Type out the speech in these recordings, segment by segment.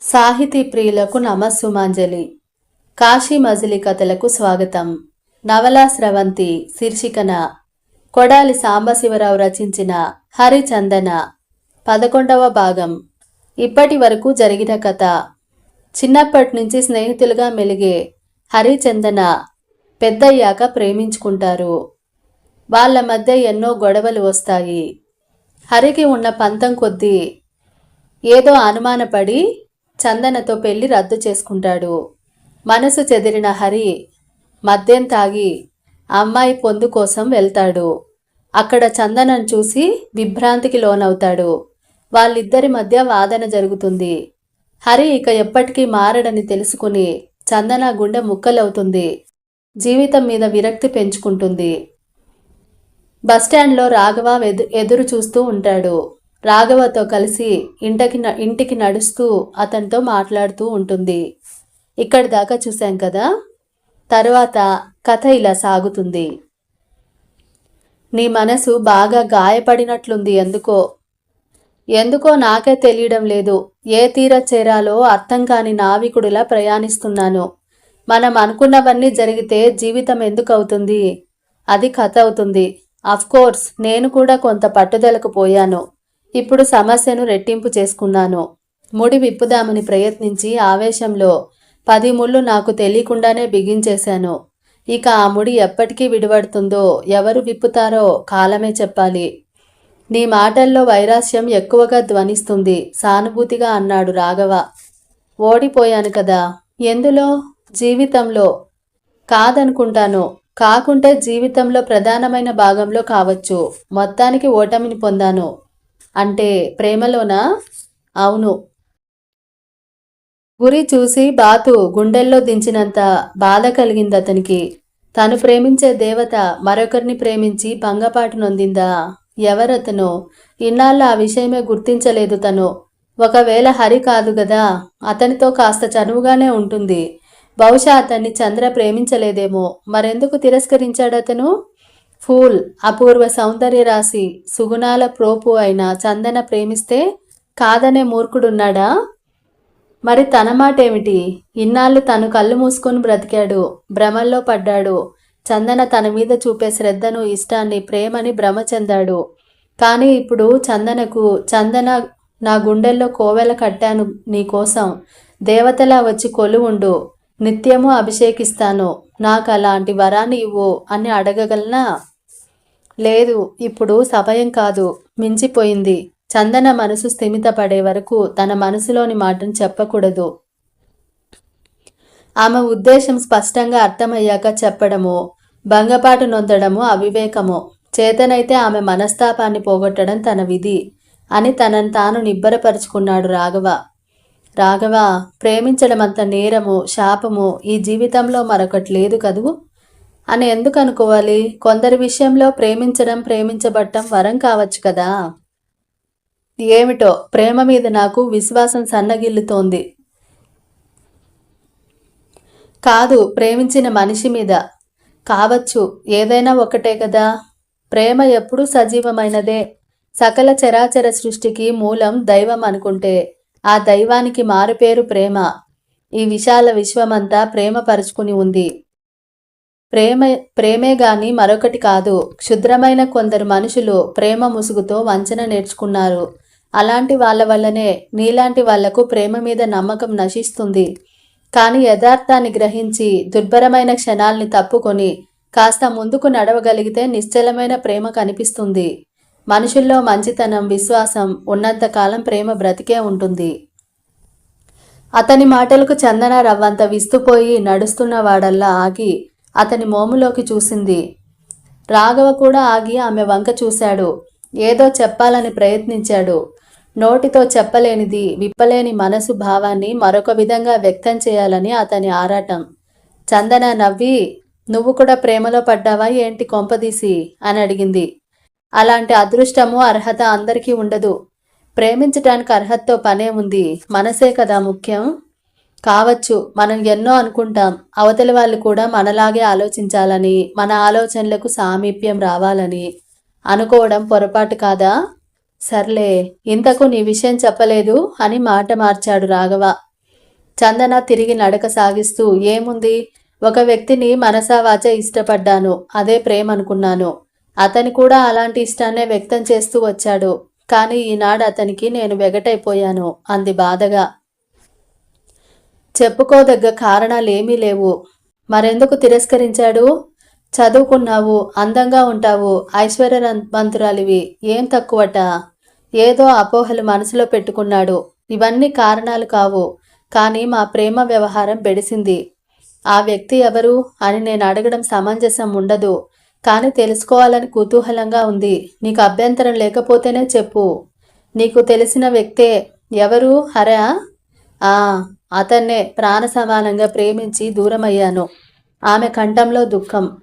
సాహితీ ప్రియులకు నమస్సుమాంజలి. కాశీ మజిలీ కథలకు స్వాగతం. నవలా స్రవంతి శీర్షికన కొడాలి సాంబశివరావు రచించిన హరిచందన పదకొండవ భాగం. ఇప్పటి వరకు జరిగిన కథ. చిన్నప్పటి నుంచి స్నేహితులుగా మెలిగే హరిచందన పెద్దయ్యాక ప్రేమించుకుంటారు. వాళ్ళ మధ్య ఎన్నో గొడవలు వస్తాయి. హరికి ఉన్న పంతం కొద్దీ ఏదో అనుమానపడి చందనతో పెళ్ళి రద్దు చేసుకుంటాడు. మనసు చెదిరిన హరి మద్యం తాగి అమ్మాయి పొందు కోసం వెళ్తాడు. అక్కడ చందనను చూసి విభ్రాంతికి లోనవుతాడు. వాళ్ళిద్దరి మధ్య వాదన జరుగుతుంది. హరి ఇక ఎప్పటికీ మారడని తెలుసుకుని చందన గుండె ముక్కలవుతుంది. జీవితం మీద విరక్తి పెంచుకుంటుంది. బస్టాండ్లో రాఘవ ఎదు ఎదురు చూస్తూ ఉంటాడు. రాఘవతో కలిసి ఇంటికి ఇంటికి నడుస్తూ అతనితో మాట్లాడుతూ ఉంటుంది. ఇక్కడి దాకా చూశాం కదా? తర్వాత కథ ఇలా సాగుతుంది. నీ మనసు బాగా గాయపడినట్లుంది ఎందుకో? ఎందుకో నాకే తెలియడం లేదు. ఏ తీర చేరాలో అర్థం కాని నావికుడిలా ప్రయాణిస్తున్నాను. మనం అనుకున్నవన్నీ జరిగితే జీవితం ఎందుకు అవుతుంది అది కథ అవుతుంది. కోర్స్ నేను కూడా కొంత పట్టుదలకు పోయాను. ఇప్పుడు సమస్యను రెట్టింపు చేసుకున్నాను. ముడి విప్పుదామని ప్రయత్నించి ఆవేశంలో పది ముళ్ళు నాకు తెలియకుండానే బిగించేశాను. ఇక ఆ ముడి ఎప్పటికీ విడిపడుతుందో ఎవరు విప్పుతారో కాలమే చెప్పాలి. నీ మాటల్లో వైరాస్యం ఎక్కువగా ధ్వనిస్తుంది సానుభూతిగా అన్నాడు రాఘవ. ఓడిపోయాను కదా. ఎందులో? జీవితంలో. కాదనుకుంటాను. కాకుంటే జీవితంలో ప్రధానమైన భాగంలో కావచ్చు. మొత్తానికి ఓటమిని పొందాను. అంటే ప్రేమలోనా? అవును. గురి చూసి బాతు గుండెల్లో దించినంత బాధ కలిగింది అతనికి తను ప్రేమించే దేవత మరొకరిని ప్రేమించి భంగపాటు నొందిందా? ఎవరతను? ఇన్నాళ్ళు ఆ విషయమే గుర్తించలేదు తను. ఒకవేళ హరి కాదు కదా అతనితో కాస్త చనువుగానే ఉంటుంది. బహుశా అతన్ని చంద్ర ప్రేమించలేదేమో. మరెందుకు తిరస్కరించాడు అతను ఫూల్ అపూర్వ సౌందర్య రాశి సుగుణాల ప్రోపు అయిన చందన ప్రేమిస్తే కాదనే మూర్ఖుడున్నాడా? మరి తన మాట ఏమిటి ఇన్నాళ్ళు తను కళ్ళు మూసుకొని బ్రతికాడు భ్రమల్లో పడ్డాడు. చందన తన మీద చూపే శ్రద్ధను ఇష్టాన్ని ప్రేమని భ్రమ చెందాడు. కానీ ఇప్పుడు చందనకు చందన నా గుండెల్లో కోవెల కట్టాను నీకోసం దేవతలా వచ్చి కొలువుండు. నిత్యము అభిషేకిస్తాను. నాకు అలాంటి వరాన్ని ఇవ్వు అని అడగగలనా? లేదు ఇప్పుడు సమయం కాదు. మించిపోయింది. చందన మనసు స్థిమితపడే వరకు తన మనసులోని మాటను చెప్పకూడదు. ఆమె ఉద్దేశం స్పష్టంగా అర్థమయ్యాక చెప్పడము భంగపాటు నొందడము అవివేకము. చేతనైతే ఆమె మనస్తాపాన్ని పోగొట్టడం తన విధి అని తనను తాను నిబ్బరపరుచుకున్నాడు రాఘవ. రాఘవ ప్రేమించడం అంత నేరము శాపము ఈ జీవితంలో మరొకటి లేదు కదూ? అని ఎందుకు అనుకోవాలి కొందరి విషయంలో ప్రేమించడం ప్రేమించబట్టం వరం కావచ్చు కదా? ఏమిటో? ప్రేమ మీద నాకు విశ్వాసం సన్నగిల్లుతోంది. కాదు ప్రేమించిన మనిషి మీద. కావచ్చు ఏదైనా ఒకటే కదా. ప్రేమ ఎప్పుడూ సజీవమైనదే. సకల చరాచర సృష్టికి మూలం దైవం అనుకుంటే. ఆ దైవానికి మారుపేరు ప్రేమ. ఈ విశాల విశ్వమంతా ప్రేమ పరుచుకుని ఉంది. ప్రేమ ప్రేమే గాని మరొకటి కాదు. క్షుద్రమైన కొందరు మనుషులు ప్రేమ ముసుగుతో వంచన నేర్చుకున్నారు. అలాంటి వాళ్ళ వల్లనే నీలాంటి వాళ్ళకు ప్రేమ మీద నమ్మకం నశిస్తుంది. కానీ యథార్థాన్ని గ్రహించి దుర్భరమైన క్షణాల్ని తప్పుకొని కాస్త ముందుకు నడవగలిగితే నిశ్చలమైన ప్రేమ కనిపిస్తుంది. మనుషుల్లో మంచితనం విశ్వాసం ఉన్నంతకాలం ప్రేమ బ్రతికే ఉంటుంది. అతని మాటలకు చందన రవ్వంత విస్తుపోయి నడుస్తున్న వాడల్లా ఆగి అతని మోములోకి చూసింది. రాఘవ కూడా ఆగి ఆమె వంక చూశాడు. ఏదో చెప్పాలని ప్రయత్నించాడు. నోటితో చెప్పలేనిది విప్పలేని మనసు భావాన్ని మరొక విధంగా వ్యక్తం చేయాలని అతని ఆరాటం. చందన నవ్వి నువ్వు కూడా ప్రేమలో పడ్డావా? ఏంటి కొంపదీసి? అని అడిగింది. అలాంటి అదృష్టము అర్హత అందరికీ ఉండదు. ప్రేమించటానికి అర్హతతో పనే ఉంది. మనసే కదా ముఖ్యం. కావచ్చు మనం ఎన్నో అనుకుంటాం. అవతలి వాళ్ళు కూడా మనలాగే ఆలోచించాలని మన ఆలోచనలకు సామీప్యం రావాలని. అనుకోవడం పొరపాటు కాదా? సర్లే ఇంతకు నీ విషయం చెప్పలేదు అని మాట మార్చాడు రాఘవ. చందన తిరిగి నడక సాగిస్తూ ఏముంది? ఒక వ్యక్తిని మనసావాచ ఇష్టపడ్డాను. అదే ప్రేమ అనుకున్నాను అతని కూడా అలాంటి ఇష్టాన్నే వ్యక్తం చేస్తూ వచ్చాడు. కానీ ఈనాడు అతనికి నేను వెగటైపోయాను. అంది బాధగా. చెప్పుకోదగ్గ కారణాలేమీ లేవు. మరెందుకు తిరస్కరించాడు? చదువుకున్నావు అందంగా ఉంటావు ఐశ్వర్యవంతురాలివి ఏం తక్కువట? ఏదో అపోహలు మనసులో పెట్టుకున్నాడు. ఇవన్నీ కారణాలు కావు. కానీ మా ప్రేమ వ్యవహారం బెడిసింది. ఆ వ్యక్తి ఎవరు అని నేను అడగడం సమంజసం ఉండదు. కానీ తెలుసుకోవాలని కుతూహలంగా ఉంది. నీకు అభ్యంతరం లేకపోతేనే చెప్పు. నీకు తెలిసిన వ్యక్తే ఎవరు? హరా ఆ? అతన్నే ప్రాణ సమానంగా ప్రేమించి దూరమయ్యాను. ఆమె కంఠంలో దుఃఖం.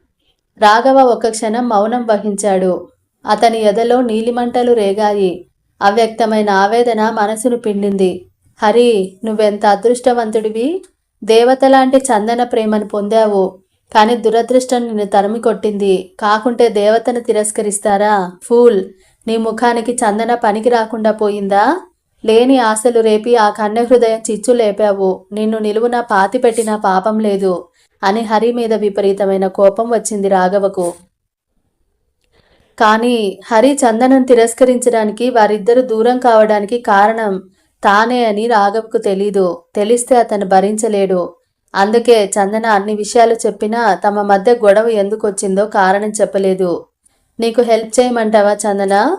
రాఘవ ఒక క్షణం మౌనం వహించాడు. అతని ఎదలో నీలిమంటలు రేగాయి. అవ్యక్తమైన ఆవేదన మనసును పిండింది. హరి నువ్వెంత అదృష్టవంతుడివి? దేవతలాంటి చందన ప్రేమను పొందావు. కానీ దురదృష్టం నిన్ను తరిమి కొట్టింది. కాకుంటే దేవతను తిరస్కరిస్తారా? ఫూల్! నీ ముఖానికి చందన పనికి రాకుండా పోయిందా? లేని ఆశలు రేపి ఆ కన్య హృదయం చిచ్చు లేపావు. నిన్ను నిలువున పాతి పెట్టిన పాపం లేదు అని హరి మీద విపరీతమైన కోపం వచ్చింది రాఘవకు. కానీ హరి చందనం తిరస్కరించడానికి వారిద్దరు దూరం కావడానికి కారణం తానే అని రాఘవ్కు తెలీదు. తెలిస్తే అతను భరించలేడు. అందుకే చందన అన్ని విషయాలు చెప్పినా తమ మధ్య గొడవ ఎందుకు వచ్చిందో కారణం చెప్పలేదు. నీకు హెల్ప్ చేయమంటావా చందన?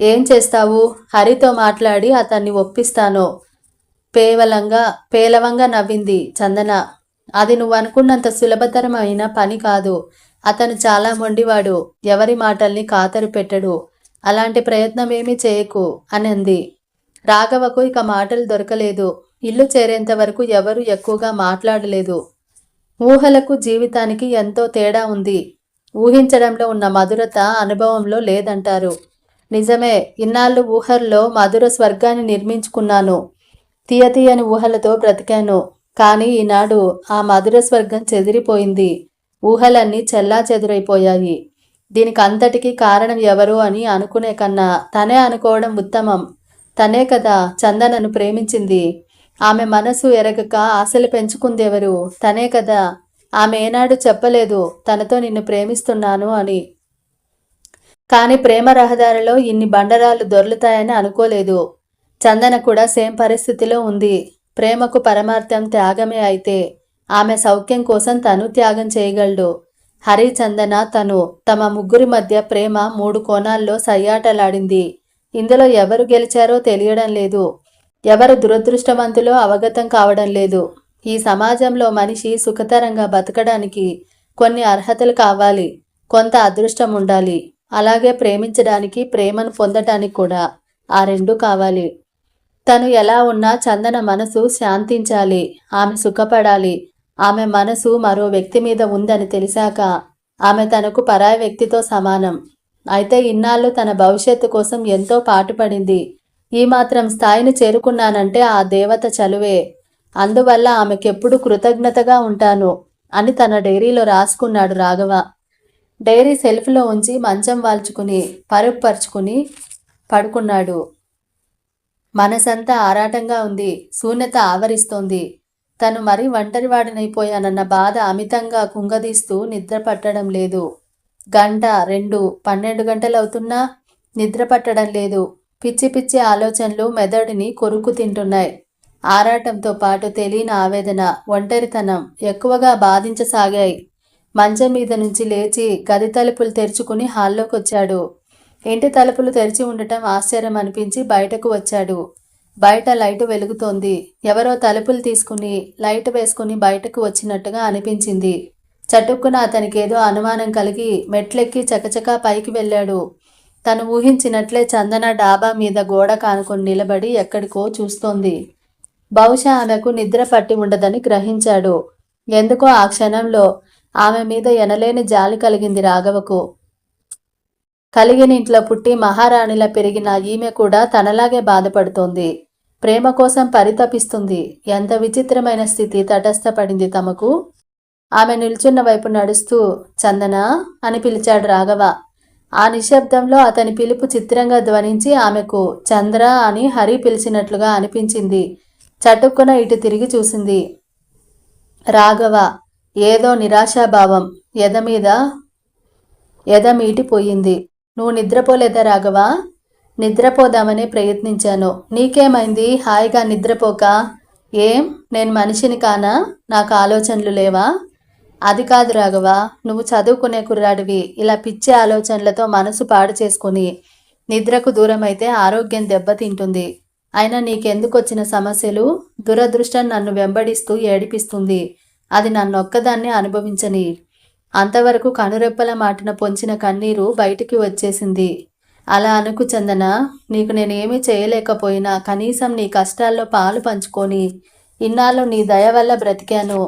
ఏం చేస్తావు? హరితో మాట్లాడి అతన్ని ఒప్పిస్తాను. పేవలంగా పేలవంగా నవ్వింది చందన. అది నువ్వు అనుకున్నంత సులభతరమైన పని కాదు. అతను చాలా మొండివాడు. ఎవరి మాటల్ని కాతరు పెట్టడు. అలాంటి ప్రయత్నం ఏమీ చేయకు అని అంది రాఘవకు ఇక మాటలు దొరకలేదు. ఇల్లు చేరేంత వరకు ఎవరు ఎక్కువగా మాట్లాడలేదు. ఊహలకు జీవితానికి ఎంతో తేడా ఉంది. ఊహించడంలో ఉన్న మధురత అనుభవంలో లేదంటారు. నిజమే ఇన్నాళ్ళు ఊహల్లో మధుర స్వర్గాన్ని నిర్మించుకున్నాను. తీయతీయని ఊహలతో బ్రతికాను. కానీ ఈనాడు ఆ మధుర స్వర్గం చెదిరిపోయింది. ఊహలన్నీ చెల్లా చెదురైపోయాయి. దీనికి అంతటికీ కారణం ఎవరు అని అనుకునే కన్నా తనే అనుకోవడం ఉత్తమం. తనే కదా చందనను ప్రేమించింది. ఆమె మనసు ఎరగక ఆశలు పెంచుకుందెవరు? తనే కదా. ఆమె ఏనాడు చెప్పలేదు తనతో నిన్ను ప్రేమిస్తున్నాను అని. కానీ ప్రేమ రహదారిలో ఇన్ని బండరాలు దొర్లుతాయని అనుకోలేదు. చందన కూడా సేమ్ పరిస్థితిలో ఉంది. ప్రేమకు పరమార్థం త్యాగమే అయితే ఆమె సౌఖ్యం కోసం తను త్యాగం చేయగలడు. హరి చందన తను తమ ముగ్గురి మధ్య ప్రేమ మూడు కోణాల్లో సయ్యాటలాడింది. ఇందులో ఎవరు గెలిచారో తెలియడం లేదు. ఎవరు దురదృష్టవంతులో అవగతం కావడం లేదు. ఈ సమాజంలో మనిషి సుఖతరంగా బతకడానికి కొన్ని అర్హతలు కావాలి. కొంత అదృష్టం ఉండాలి. అలాగే ప్రేమించడానికి ప్రేమను పొందటానికి కూడా ఆ రెండు కావాలి. తను ఎలా ఉన్నా చందన మనసు శాంతించాలి. ఆమె సుఖపడాలి. ఆమె మనసు మరో వ్యక్తి మీద ఉందని తెలిసాక ఆమె తనకు పరాయి వ్యక్తితో సమానం. అయితే ఇన్నాళ్ళు తన భవిష్యత్తు కోసం ఎంతో పాటుపడింది. ఈ మాత్రం స్థాయిని చేరుకున్నానంటే ఆ దేవత చలువే. అందువల్ల ఆమెకెప్పుడు కృతజ్ఞతగా ఉంటాను అని తన డైరీలో రాసుకున్నాడు రాఘవ. డైరీ సెల్ఫ్లో ఉంచి మంచం వాల్చుకుని పరుపరుచుకుని పడుకున్నాడు. మనసంతా ఆరాటంగా ఉంది శూన్యత ఆవరిస్తోంది. తను మరీ ఒంటరివాడినైపోయానన్న బాధ అమితంగా కుంగదీస్తూ నిద్ర పట్టడం లేదు. గంట రెండు పన్నెండు గంటలవుతున్నా నిద్ర పట్టడం లేదు. పిచ్చి పిచ్చి ఆలోచనలు మెదడుని కొరుకు తింటున్నాయి ఆరాటంతో పాటు తెలియని ఆవేదన ఒంటరితనం ఎక్కువగా బాధించసాగాయి. మంచం మీద నుంచి లేచి గది తలుపులు తెరుచుకుని హాల్లోకి వచ్చాడు ఇంటి తలుపులు తెరిచి ఉండటం ఆశ్చర్యం అనిపించి బయటకు వచ్చాడు. బయట లైటు వెలుగుతోంది. ఎవరో తలుపులు తీసుకుని లైట్ వేసుకుని బయటకు వచ్చినట్టుగా అనిపించింది. చటుక్కున అతనికి ఏదో అనుమానం కలిగి మెట్లెక్కి చకచకా పైకి వెళ్ళాడు. తను ఊహించినట్లే చందన డాబా మీద గోడ కానుకొని నిలబడి ఎక్కడికో చూస్తోంది. బహుశా ఆమెకు నిద్ర పట్టి ఉండదని గ్రహించాడు. ఎందుకో ఆ క్షణంలో ఆమె మీద ఎనలేని జాలి కలిగింది రాఘవకు. కలిగిన ఇంట్లో పుట్టి మహారాణిలా పెరిగిన ఈమె కూడా తనలాగే బాధపడుతోంది. ప్రేమ కోసం పరితపిస్తుంది. ఎంత విచిత్రమైన స్థితి తటస్థపడింది తమకు. ఆమె నిల్చున్న వైపు నడుస్తూ చందన అని పిలిచాడు రాఘవ. ఆ నిశ్శబ్దంలో అతని పిలుపు చిత్రంగా ధ్వనించి ఆమెకు చంద్ర అని హరి పిలిచినట్లుగా అనిపించింది. చటుక్కున ఇటు తిరిగి చూసింది. రాఘవ ఏదో నిరాశాభావం. ఎద మీద? ఎద నువ్వు నిద్రపోలేదా రాఘవ? నిద్రపోదామని ప్రయత్నించాను. నీకేమైంది? హాయిగా నిద్రపోక. ఏం? నేను మనిషిని కానా? నాకు ఆలోచనలు లేవా? అది కాదు రాఘవ నువ్వు చదువుకునే కుర్రాడివి. ఇలా పిచ్చి ఆలోచనలతో మనసు పాడు చేసుకుని నిద్రకు దూరమైతే ఆరోగ్యం దెబ్బతింటుంది. అయినా నీకెందుకొచ్చిన సమస్యలు? దురదృష్టం నన్ను వెంబడిస్తూ ఏడిపిస్తుంది. అది నన్నొక్కదాన్ని అనుభవించని. అంతవరకు కనురెప్పల మాటిన పొంచిన కన్నీరు బయటికి వచ్చేసింది. అలా అనుకు చందన నీకు నేనేమీ చేయలేకపోయినా కనీసం నీ కష్టాల్లో పాలు పంచుకొని ఇన్నాళ్ళు నీ దయ వల్ల బ్రతికాను.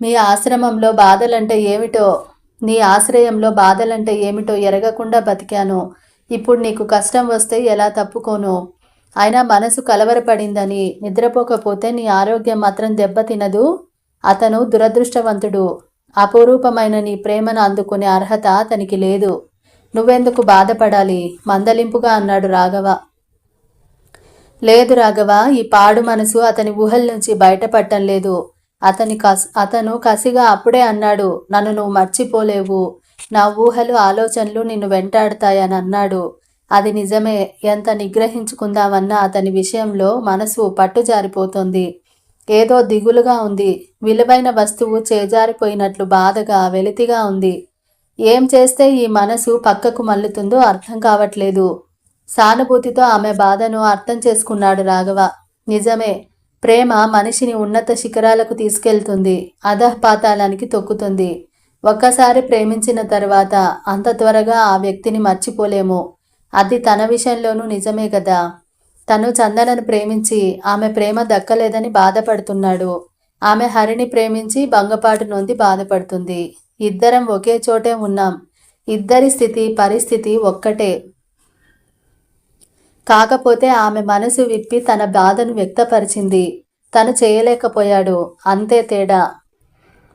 మీ ఆశ్రమంలో బాధలంటే ఏమిటో నీ ఆశ్రయంలో బాధలంటే ఏమిటో ఎరగకుండా బతికాను. ఇప్పుడు నీకు కష్టం వస్తే ఎలా తప్పుకోను? అయినా మనసు కలవరపడిందని నిద్రపోకపోతే నీ ఆరోగ్యం మాత్రం దెబ్బతినదు. అతను దురదృష్టవంతుడు. అపురూపమైన నీ ప్రేమను అందుకునే అర్హత అతనికి లేదు. నువ్వెందుకు బాధపడాలి? మందలింపుగా అన్నాడు రాఘవ. లేదు రాఘవ ఈ పాడు మనసు అతని ఊహల నుంచి బయటపడటం లేదు. అతని కస్ అతను కసిగా అప్పుడే అన్నాడు నన్ను నువ్వు మర్చిపోలేవు. నా ఊహలు ఆలోచనలు నిన్ను వెంటాడతాయని అన్నాడు. అది నిజమే. ఎంత నిగ్రహించుకుందామన్న అతని విషయంలో మనసు పట్టుజారిపోతుంది. ఏదో దిగులుగా ఉంది. విలువైన వస్తువు చేజారిపోయినట్లు బాధగా వెలితిగా ఉంది. ఏం చేస్తే ఈ మనసు పక్కకు మల్లుతుందో అర్థం కావట్లేదు. సానుభూతితో ఆమె బాధను అర్థం చేసుకున్నాడు రాఘవ. నిజమే. ప్రేమ మనిషిని ఉన్నత శిఖరాలకు తీసుకెళ్తుంది అధపాతాళానికి తొక్కుతుంది. ఒక్కసారి ప్రేమించిన తర్వాత అంత త్వరగా ఆ వ్యక్తిని మర్చిపోలేము. అది తన విషయంలోనూ నిజమే కదా తను చందనను ప్రేమించి ఆమె ప్రేమ దక్కలేదని బాధపడుతున్నాడు. ఆమె హరిని ప్రేమించి భంగపాటు నొంది బాధపడుతుంది. ఇద్దరం ఒకే చోటే ఉన్నాం. ఇద్దరి స్థితి పరిస్థితి ఒక్కటే. కాకపోతే ఆమె మనసు విప్పి తన బాధను వ్యక్తపరిచింది. తను చేయలేకపోయాడు. అంతే తేడా.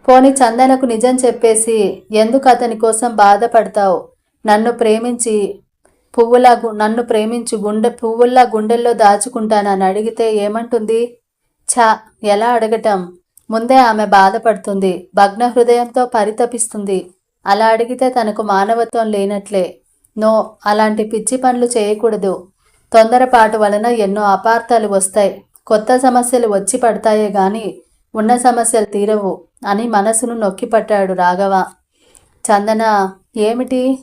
పోని చందనకు నిజం చెప్పేసి ఎందుకు అతని కోసం బాధపడతావు? నన్ను ప్రేమించి పువ్వులా గు- నన్ను ప్రేమించు గుండె పువ్వుల్లా గుండెల్లో దాచుకుంటానని అడిగితే ఏమంటుంది? ఛా ఎలా అడగటం? ముందే ఆమె బాధపడుతుంది. భగ్న హృదయంతో పరితపిస్తుంది. అలా అడిగితే తనకు మానవత్వం లేనట్లే. నో అలాంటి పిచ్చి పనులు చేయకూడదు. తొందరపాటు వలన ఎన్నో అపార్థాలు వస్తాయి. కొత్త సమస్యలు వచ్చి పడతాయే గాని ఉన్న సమస్యలు తీరవు అని మనసును నొక్కిపట్టాడు రాఘవ. చందన ఏమిటి?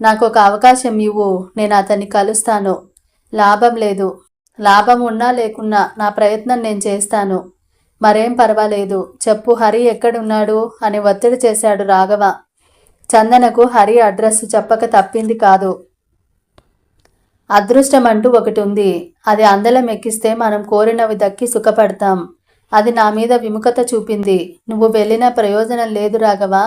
నాకు ఒక అవకాశం ఇవ్వు నేను అతన్ని కలుస్తాను. లాభం లేదు. లాభం ఉన్నా లేకున్నా నా ప్రయత్నం నేను చేస్తాను. మరేం పర్వాలేదు. చెప్పు హరి ఎక్కడున్నాడు? అని ఒత్తిడి చేశాడు రాఘవ. చందనకు హరి అడ్రస్ చెప్పక తప్పింది కాదు. అదృష్టం అంటూ ఒకటి ఉంది అది అందలం ఎక్కిస్తే మనం కోరినవి దక్కి సుఖపడతాం. అది నా మీద విముఖత చూపింది. నువ్వు వెళ్ళినా ప్రయోజనం లేదు రాఘవా.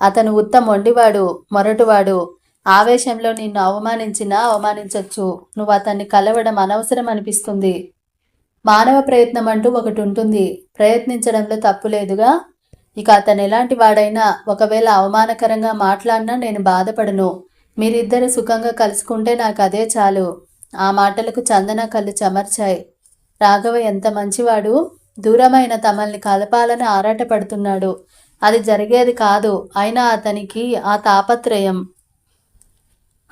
అతను ఉత్త మొండివాడు మొరటువాడు. ఆవేశంలో నిన్ను అవమానించినా అవమానించవచ్చు నువ్వు అతన్ని కలవడం అనవసరం అనిపిస్తుంది. మానవ ప్రయత్నం అంటూ ఒకటి ఉంటుంది ప్రయత్నించడంలో తప్పు లేదుగా. ఇక అతను ఎలాంటి వాడైనా ఒకవేళ అవమానకరంగా మాట్లాడినా నేను బాధపడను. మీరిద్దరు సుఖంగా కలుసుకుంటే నాకు అదే చాలు. ఆ మాటలకు చందన కళ్ళు చెమర్చాయి. రాఘవ ఎంత మంచివాడు. దూరమైన తమల్ని కలపాలని ఆరాటపడుతున్నాడు. అది జరిగేది కాదు. అయినా అతనికి ఆ తాపత్రయం.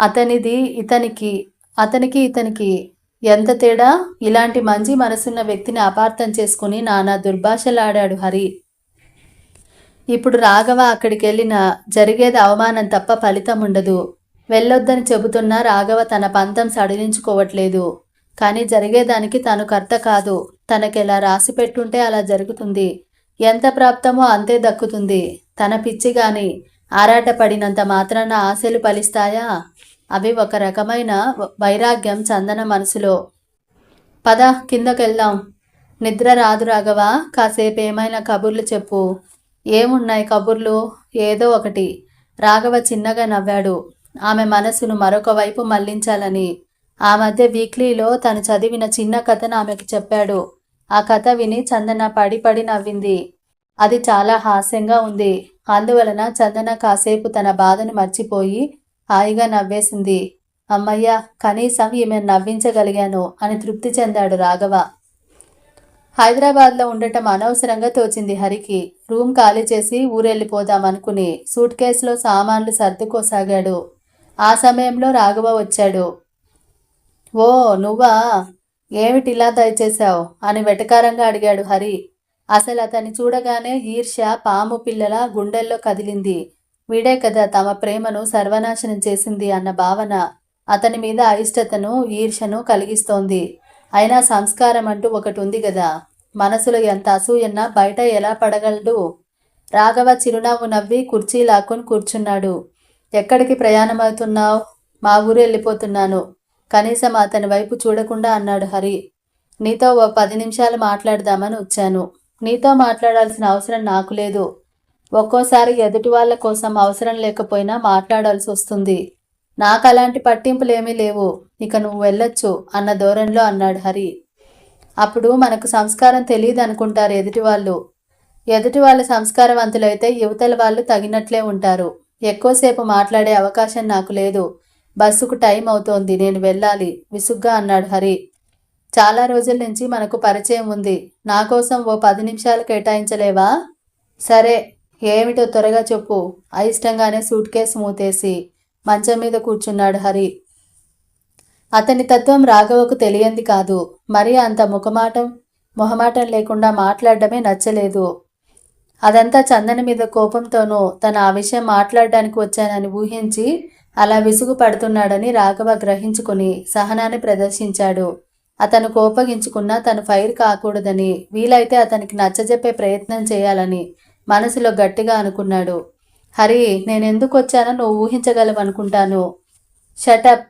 అతనిది ఇతనికి అతనికి ఇతనికి ఎంత తేడా? ఇలాంటి మంచి మనసున్న వ్యక్తిని అపార్థం చేసుకుని నానా దుర్భాషలాడాడు హరి. ఇప్పుడు రాఘవ అక్కడికి వెళ్ళిన జరిగేది అవమానం తప్ప ఫలితం ఉండదు. వెళ్ళొద్దని చెబుతున్నా రాఘవ తన పంతం సడలించుకోవట్లేదు. కానీ జరిగేదానికి తను కర్త కాదు. తనకెలా రాసి పెట్టుంటే అలా జరుగుతుంది. ఎంత ప్రాప్తమో అంతే దక్కుతుంది. తన పిచ్చి గాని ఆరాటపడినంత మాత్రాన ఆశలు ఫలిస్తాయా? అవి ఒక రకమైన వైరాగ్యం చందన మనసులో. పద కిందకెళ్దాం. నిద్ర రాదు రాఘవ కాసేపు ఏమైనా కబుర్లు చెప్పు. ఏమున్నాయి కబుర్లు? ఏదో ఒకటి. రాఘవ చిన్నగా నవ్వాడు. ఆమె మనసును మరొక వైపు మళ్ళించాలని. ఆ మధ్య వీక్లీలో తను చదివిన చిన్న కథను ఆమెకు చెప్పాడు. ఆ కథ విని చందన పడి పడి నవ్వింది. అది చాలా హాస్యంగా ఉంది. అందువలన చందన కాసేపు తన బాధను మర్చిపోయి హాయిగా నవ్వేసింది. అమ్మయ్య కనీసం ఈమె నవ్వించగలిగాను అని తృప్తి చెందాడు రాఘవ. హైదరాబాద్లో ఉండటం అనవసరంగా తోచింది హరికి. రూమ్ ఖాళీ చేసి ఊరెళ్ళిపోదాం అనుకుని సూట్ కేసులో సామాన్లు సర్దుకోసాగాడు. ఆ సమయంలో రాఘవ వచ్చాడు. ఓ నువ్వా? ఏమిటి ఇలా దయచేశావు? అని వెటకారంగా అడిగాడు హరి. అసలు అతన్ని చూడగానే ఈర్ష్య పాము పిల్లల గుండెల్లో కదిలింది. వీడే కదా తమ ప్రేమను సర్వనాశనం చేసింది అన్న భావన అతని మీద అయిష్టతను ఈర్ష్యను కలిగిస్తోంది. అయినా సంస్కారం అంటూ ఒకటి ఉంది కదా మనసులో ఎంత అసూయన్నా బయట ఎలా పడగలడు? రాఘవ చిరునవ్వు నవ్వి కుర్చీ లాక్కుని కూర్చున్నాడు. ఎక్కడికి ప్రయాణమవుతున్నావు? మా ఊరు వెళ్ళిపోతున్నాను. కనీసం అతని వైపు చూడకుండా అన్నాడు హరి. నీతో ఓ పది నిమిషాలు మాట్లాడదామని వచ్చాను. నీతో మాట్లాడాల్సిన అవసరం నాకు లేదు. ఒక్కోసారి ఎదుటి వాళ్ళ కోసం అవసరం లేకపోయినా మాట్లాడాల్సి వస్తుంది. నాకు అలాంటి పట్టింపులేమీ లేవు. ఇక నువ్వు వెళ్ళొచ్చు అన్న ధోరణిలో అన్నాడు హరి. అప్పుడు మనకు సంస్కారం తెలియదు అనుకుంటారు ఎదుటి వాళ్ళు. ఎదుటి వాళ్ళు సంస్కారవంతులైతే యువతల వాళ్ళు తగినట్లే ఉంటారు. ఎక్కువసేపు మాట్లాడే అవకాశం నాకు లేదు. బస్సుకు టైం అవుతోంది నేను వెళ్ళాలి విసుగ్గా అన్నాడు హరి. చాలా రోజుల నుంచి మనకు పరిచయం ఉంది. నా కోసం ఓ పది నిమిషాలు కేటాయించలేవా? సరే ఏమిటో త్వరగా చెప్పు. అయిష్టంగానే సూట్ కేసు మూతేసి మంచం మీద కూర్చున్నాడు హరి. అతని తత్వం రాఘవకు తెలియంది కాదు. మరి అంత ముఖమాటం మొహమాటం లేకుండా మాట్లాడడమే నచ్చలేదు. అదంతా చందన మీద కోపంతోనూ తన ఆ విషయం మాట్లాడడానికి వచ్చానని ఊహించి అలా విసుగు పడుతున్నాడని రాఘవ గ్రహించుకుని సహనాన్ని ప్రదర్శించాడు. అతను కోపగించుకున్నా తను ఫైర్ కాకూడదని వీలైతే అతనికి నచ్చజెప్పే ప్రయత్నం చేయాలని మనసులో గట్టిగా అనుకున్నాడు. హరి నేనెందుకు వచ్చానో నువ్వు ఊహించగలవనుకుంటాను. షటప్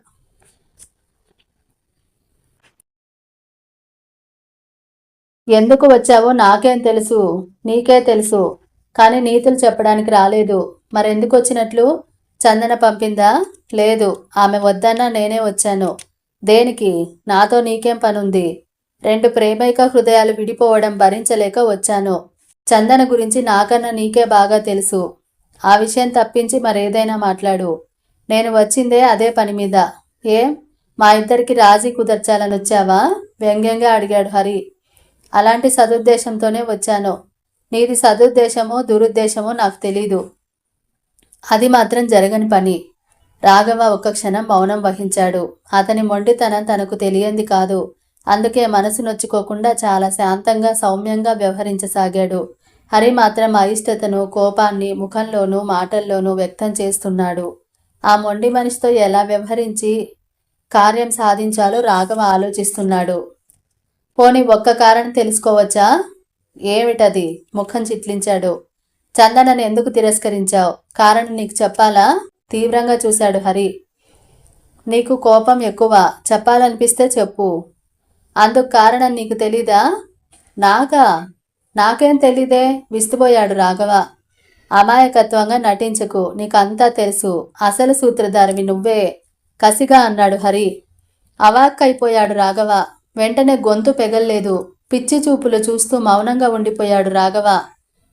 ఎందుకు వచ్చావో నాకేం తెలుసు నీకే తెలుసు కానీ నీతులు చెప్పడానికి రాలేదు. మరెందుకు వచ్చినట్లు? చందన పంపిందా? లేదు. ఆమె వద్దన్నా నేనే వచ్చాను. దేనికి? నాతో నీకేం పనుంది? రెండు ప్రేమైక హృదయాలు విడిపోవడం భరించలేక వచ్చాను. చందన గురించి నాకన్నా నీకే బాగా తెలుసు. ఆ విషయం తప్పించి మరేదైనా మాట్లాడు. నేను వచ్చిందే అదే పని మీద. ఏం? మా ఇద్దరికి రాజీ కుదర్చాలని వచ్చావా? వ్యంగ్యంగా అడిగాడు హరి. అలాంటి సదుద్దేశంతోనే వచ్చాను. నీది సదుద్దేశమో దురుద్దేశమో నాకు తెలీదు. అది మాత్రం జరగని పని. రాఘవ ఒక్క క్షణం మౌనం వహించాడు. అతని మొండితనం తనకు తెలియంది కాదు. అందుకే మనసు నొచ్చుకోకుండా చాలా శాంతంగా సౌమ్యంగా వ్యవహరించసాగాడు. హరి మాత్రం అయిష్టతను కోపాన్ని ముఖంలోనూ మాటల్లోనూ వ్యక్తం చేస్తున్నాడు. ఆ మొండి మనిషితో ఎలా వ్యవహరించి కార్యం సాధించాలో రాఘవ ఆలోచిస్తున్నాడు. పోనీ ఒక్క కారణం తెలుసుకోవచ్చా? ఏమిటది? ముఖం చిట్లించాడు. చందనని ఎందుకు తిరస్కరించావు? కారణం నీకు చెప్పాలా? తీవ్రంగా చూశాడు హరి. నీకు కోపం ఎక్కువ. చెప్పాలనిపిస్తే చెప్పు. అందుకు కారణం నీకు తెలీదా? నాగా నాకేం తెలీదే? విస్తుపోయాడు రాఘవ. అమాయకత్వంగా నటించకు. నీకంతా తెలుసు. అసలు సూత్రధారివి నువ్వే. కసిగా అన్నాడు హరి. అవాక్కైపోయాడు రాఘవ. వెంటనే గొంతు పెగల్లేదు. పిచ్చి చూపులు చూస్తూ మౌనంగా ఉండిపోయాడు రాఘవ.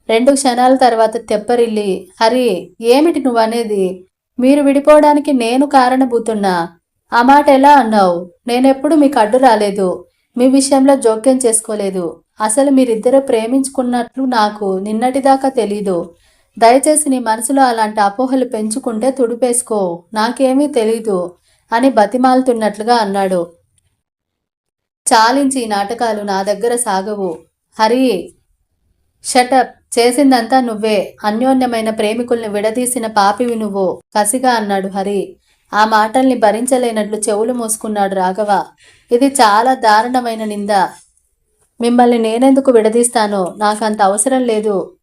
రెండు క్షణాల తర్వాత తెప్పరిల్లి హరి ఏమిటి నువ్వనేది? మీరు విడిపోవడానికి నేను కారణభూతున్నా ఆ మాట ఎలా అన్నావు? నేనెప్పుడు మీకు అడ్డు రాలేదు. మీ విషయంలో జోక్యం చేసుకోలేదు. అసలు మీరిద్దరూ ప్రేమించుకున్నట్లు నాకు నిన్నటిదాకా తెలీదు. దయచేసి నీ మనసులో అలాంటి అపోహలు పెంచుకుంటే తుడిపేసుకో. నాకేమీ తెలీదు అని బతిమాలుతున్నట్లుగా అన్నాడు. చాలించి నాటకాలు నా దగ్గర సాగవు. హరి షటప్ చేసిందంతా నువ్వే. అన్యోన్యమైన ప్రేమికుల్ని విడదీసిన పాపివి నువ్వు. కసిగా అన్నాడు హరి. ఆ మాటల్ని భరించలేనట్లు చెవులు మూసుకున్నాడు రాఘవ. ఇది చాలా దారుణమైన నింద. మిమ్మల్ని నేనెందుకు విడదీస్తానో? నాకంత అవసరం లేదు.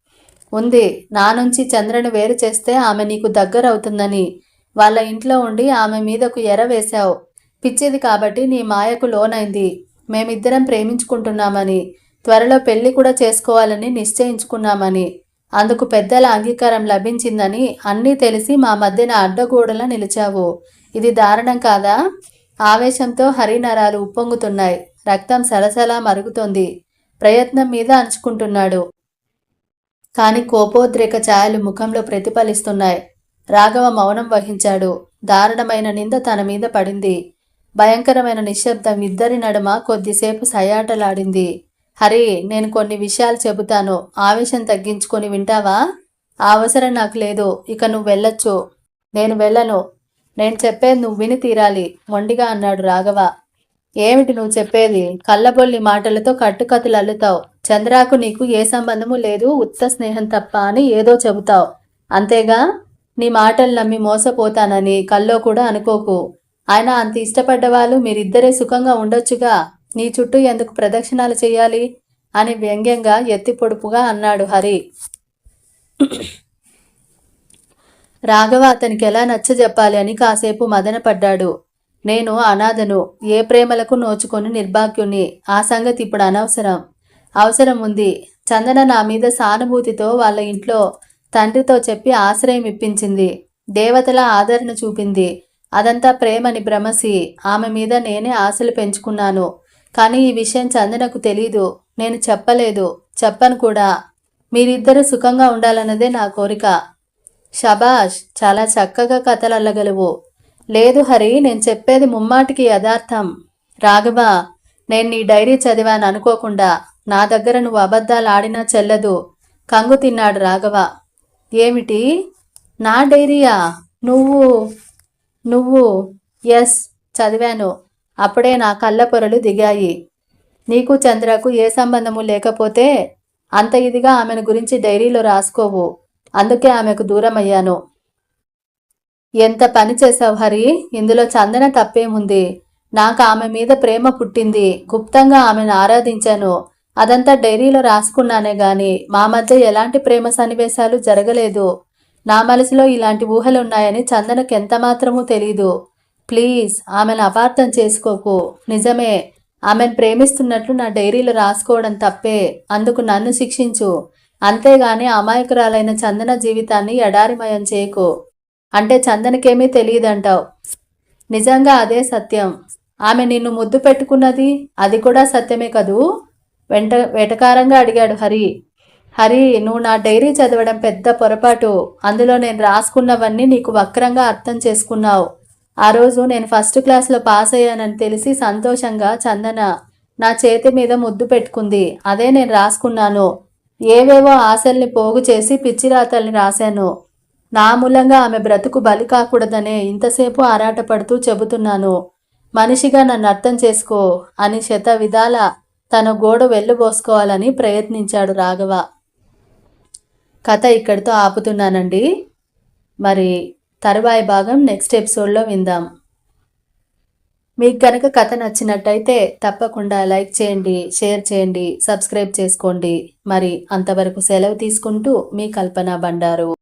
ఉంది. నా నుంచి చంద్రను వేరు చేస్తే ఆమె నీకు దగ్గరవుతుందని వాళ్ళ ఇంట్లో ఉండి ఆమె మీదకు ఎర వేశావు. పిచ్చిది కాబట్టి నీ మాయకు లోనైంది. మేమిద్దరం ప్రేమించుకుంటున్నామని త్వరలో పెళ్ళి కూడా చేసుకోవాలని నిశ్చయించుకున్నామని అందుకు పెద్దల అంగీకారం లభించిందని అన్నీ తెలిసి మా మధ్యన అడ్డగోడలా నిలిచావు. ఇది దారుణం కాదా? ఆవేశంతో హరినరాలు ఉప్పొంగుతున్నాయి. రక్తం సలసలా మరుగుతోంది. ప్రయత్నం మీద అంచుకుంటున్నాడు కాని కోపోద్రేక ఛాయలు ముఖంలో ప్రతిఫలిస్తున్నాయి. రాఘవ మౌనం వహించాడు. దారుణమైన నింద తన మీద పడింది. భయంకరమైన నిశ్శబ్దం ఇద్దరి నడుమ కొద్దిసేపు సయాటలాడింది. హరి నేను కొన్ని విషయాలు చెబుతాను. ఆవేశం తగ్గించుకొని వింటావా? ఆ అవసరం నాకు లేదు. ఇక నువ్వు వెళ్ళొచ్చు. నేను వెళ్ళను. నేను చెప్పేది నువ్వు విని తీరాలి. మొండిగా అన్నాడు రాఘవ. ఏమిటి నువ్వు చెప్పేది? కళ్ళబొల్లి మాటలతో కట్టుకథలు అల్లుతావు. చంద్రాకు నీకు ఏ సంబంధము లేదు. ఉత్త స్నేహం తప్ప అని ఏదో చెబుతావు. అంతేగా? నీ మాటలు నమ్మి మోసపోతానని కల్లో కూడా అనుకోకు. ఆయన అంత ఇష్టపడ్డవాళ్ళు మీరిద్దరే సుఖంగా ఉండొచ్చుగా? నీ చుట్టూ ఎందుకు ప్రదక్షిణాలు చేయాలి? అని వ్యంగ్యంగా ఎత్తి పొడుపుగా అన్నాడు హరి. రాఘవ అతనికి ఎలా నచ్చ చెప్పాలి అని కాసేపు మదనపడ్డాడు. నేను అనాథను ఏ ప్రేమలకు నోచుకొని నిర్భాగ్యుని ఆ సంగతి ఇప్పుడు అనవసరం. అవసరం ఉంది. చందన నా మీద సానుభూతితో వాళ్ళ ఇంట్లో తండ్రితో చెప్పి ఆశ్రయం ఇప్పించింది. దేవతల ఆదరణ చూపింది. అదంతా ప్రేమని భ్రమసి. ఆమె మీద నేనే ఆశలు పెంచుకున్నాను. కానీ ఈ విషయం చందనకు తెలీదు. నేను చెప్పలేదు. చెప్పను కూడా. మీరిద్దరూ సుఖంగా ఉండాలన్నదే నా కోరిక. షబాష్ చాలా చక్కగా కథలు అల్లగలవు లేదు హరి నేను చెప్పేది ముమ్మాటికి యథార్థం. రాఘవ నేను నీ డైరీ చదివాను అనుకోకుండా. నా దగ్గర నువ్వు అబద్ధాలు ఆడినా చెల్లదు. కంగు తిన్నాడు రాఘవ. ఏమిటి? నా డైరీయా? నువ్వు నువ్వు ఎస్ చదివాను. అప్పుడే నా కళ్ళ పొరలు దిగాయి. నీకు చంద్రకు ఏ సంబంధము లేకపోతే అంత ఇదిగా ఆమెను గురించి డైరీలో రాసుకోవు. అందుకే ఆమెకు దూరం అయ్యాను ఎంత పని చేసావు హరి? ఇందులో చందన తప్పేముంది? నాకు ఆమె మీద ప్రేమ పుట్టింది. గుప్తంగా ఆమెను ఆరాధించాను. అదంతా డైరీలో రాసుకున్నానే గాని మా మధ్య ఎలాంటి ప్రేమ సన్నివేశాలు జరగలేదు. నా మనసులో ఇలాంటి ఊహలున్నాయని చందనకు ఎంత మాత్రమూ తెలీదు. ప్లీజ్ ఆమెను అపార్థం చేసుకోకు. నిజమే ఆమెను ప్రేమిస్తున్నట్లు నా డైరీలో రాసుకోవడం తప్పే. అందుకు నన్ను శిక్షించు. అంతేగాని అమాయకురాలైన చందన జీవితాన్ని ఎడారిమయం చేయకు. అంటే చందనకేమీ తెలియదంటావు. నిజంగా అదే సత్యం. ఆమె నిన్ను ముద్దు పెట్టుకున్నది అది కూడా సత్యమే కదూ? వెంట వెటకారంగా అడిగాడు హరి. హరి నువ్వు నా డైరీ చదవడం పెద్ద పొరపాటు. అందులో నేను రాసుకున్నవన్నీ నీకు వక్రంగా అర్థం చేసుకున్నావు. ఆ రోజు నేను ఫస్ట్ క్లాస్లో పాస్ అయ్యానని తెలిసి సంతోషంగా చందన నా చేతి మీద ముద్దు పెట్టుకుంది. అదే నేను రాసుకున్నాను. ఏవేవో ఆశల్ని పోగు చేసి పిచ్చిరాతల్ని రాశాను. నా మూలంగా ఆమె బ్రతుకు బలి కాకూడదనే ఇంతసేపు ఆరాటపడుతూ చెబుతున్నాను. మనిషిగా నన్ను అర్థం చేసుకో అని శత విధాల తన గోడు వెళ్ళుబోసుకోవాలని ప్రయత్నించాడు రాఘవ. కథ ఇక్కడితో ఆపుతున్నానండి. మరి తరువాయి భాగం నెక్స్ట్ ఎపిసోడ్లో విందాం. మీకు కనుక కథ నచ్చినట్టయితే తప్పకుండా లైక్ చేయండి షేర్ చేయండి సబ్స్క్రైబ్ చేసుకోండి. మరి అంతవరకు సెలవు తీసుకుంటూ మీ కల్పన బండారు.